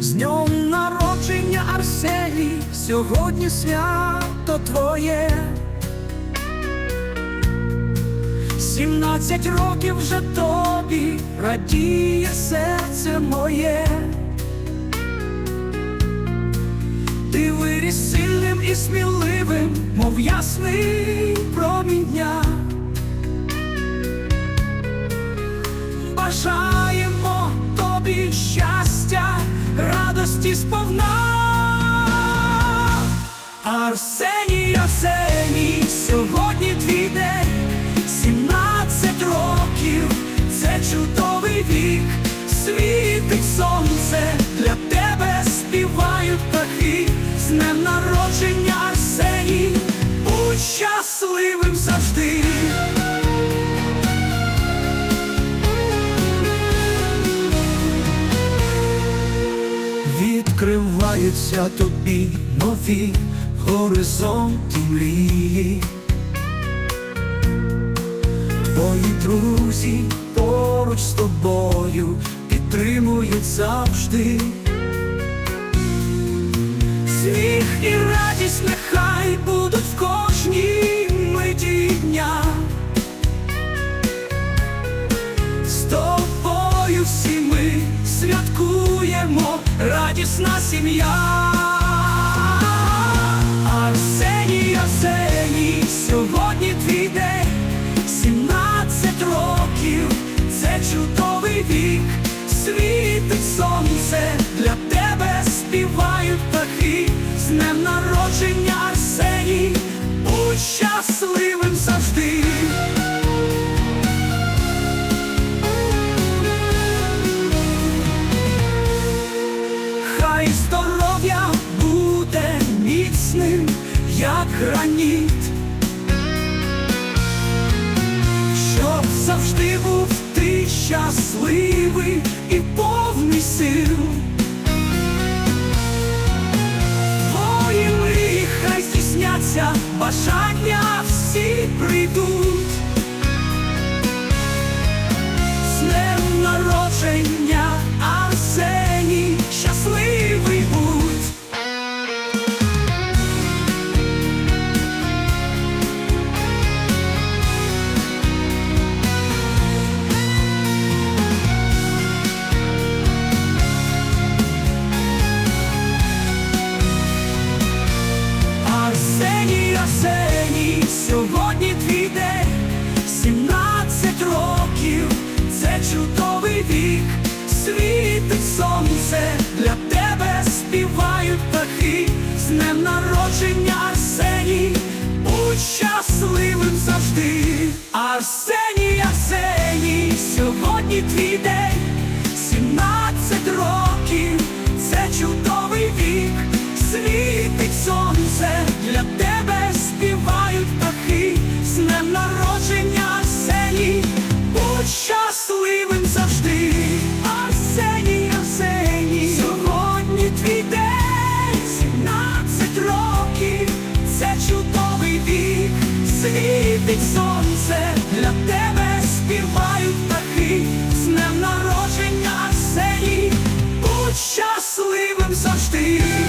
З днем народження Арсеній, сьогодні свято твоє. Сімнадцять років вже тобі радіє серце моє. Ти виріс сильним і сміливим, мов ясний промінь радості сповна. Арсеній, Арсеній, сьогодні твій день, сімнадцять років, це чудовий вік, світить сонце, для тебе співають птахи, з днем народження Арсеній, будь щасливим завжди. Відкриваються тобі нові горизонти мрії. Твої друзі поруч з тобою підтримують завжди. Сміх і радість нехай будуть радісна сім'я. Арсеній, Арсеній, сьогодні твій день, сімнадцять років, це чудовий вік, світить сонце, для тебе співають птахи, з днем народження Хай здоров'я буде міцним, як граніт, щоб завжди був ти щасливий і повний сил. Твої мрії хай здійсняться, бажання всі прийдуть. З днем народження сьогодні твій день, сімнадцять років, це чудовий вік, світить сонце, для тебе співають птахи, з днем народження Арсеній, будь щасливим завжди. Арсеній, Арсеній, сьогодні твій день, завжди.